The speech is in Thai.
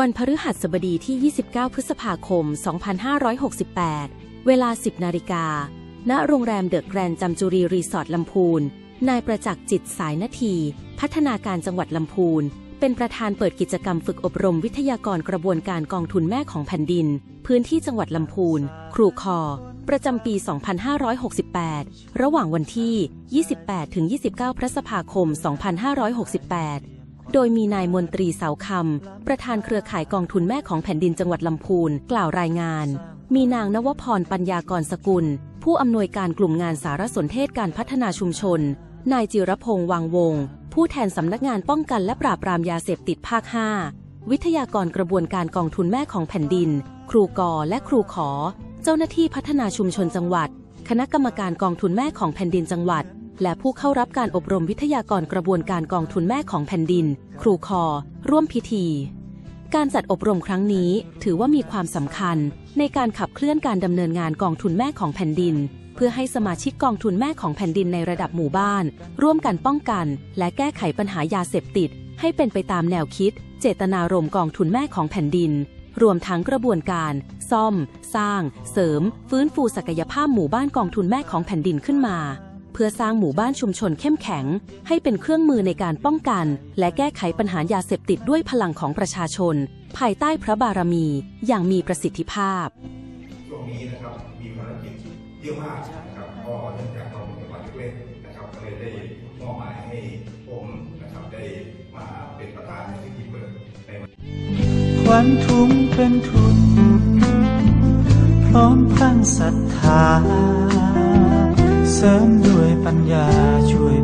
วันพฤหัสบดีที่ 29 พฤษภาคม 2568 เวลา 10 นาฬิกา ณ โรงแรมเดอะแกรนด์จำจุรีรีสอร์ทลำพูน นายประจักษ์จิตสายนาที พัฒนาการจังหวัดลำพูน เป็นประธานเปิดกิจกรรมฝึกอบรมวิทยากรกระบวนการกองทุนแม่ของแผ่นดิน พื้นที่จังหวัดลำพูน ครูคอ ประจำปี 2568 ระหว่างวันที่ 28-29 พฤษภาคม 2568 โดยมีนายมนตรีเสาคำ ประธานเครือข่ายกองทุนแม่ของแผ่นดินจังหวัดลำพูน กล่าวรายงาน มีนางนวพรปัญญากรสกุล ผู้อำนวยการกลุ่มงานสารสนเทศการพัฒนาชุมชน นายจิรพงษ์วังวง ผู้แทนสำนักงานป้องกันและปราบปรามยาเสพติดภาค 5 วิทยากรกระบวนการกองทุนแม่ของแผ่นดิน ครูกอและครูขอ เจ้าหน้าที่พัฒนาชุมชนจังหวัด คณะกรรมการกองทุนแม่ของแผ่นดินจังหวัด และผู้เข้ารับการอบรมวิทยากรกระบวนการกองทุนแม่ของแผ่นดิน ครูคอ ร่วมพิธี การจัดอบรมครั้งนี้ถือว่ามีความสำคัญ ในการขับเคลื่อนการดำเนินงานกองทุนแม่ของแผ่นดิน เพื่อให้สมาชิกกองทุนแม่ของแผ่นดินในระดับหมู่บ้าน ร่วมกันป้องกัน และแก้ไขปัญหายาเสพติด ให้เป็นไปตามแนวคิด เจตนารมณ์กองทุนแม่ของแผ่นดินรวมทั้งกระบวนการ ซ่อม สร้าง เสริม ฟื้นฟูศักยภาพหมู่บ้านกองทุนแม่ของแผ่นดินขึ้นมา เพื่อสร้างหมู่บ้านชุมชนเข้มแข็ง ให้เป็นเครื่องมือในการป้องกัน และแก้ไขปัญหายาเสพติดด้วยพลังของประชาชน ภายใต้พระบารมีอย่างมีประสิทธิภาพช่วงนี้นะครับมีภารกิจเยอะมากนะครับก็เนื่องจากเราเป็นจังหวัดเล็กๆนะครับก็เลยได้มอบหมายให้ผมนะครับได้มาเป็นประธานในพิธีเปิดในวันขวัญถุงเป็นทุน พร้อมพลังศรัทธาเส ริมด้วยปัญญาช่วย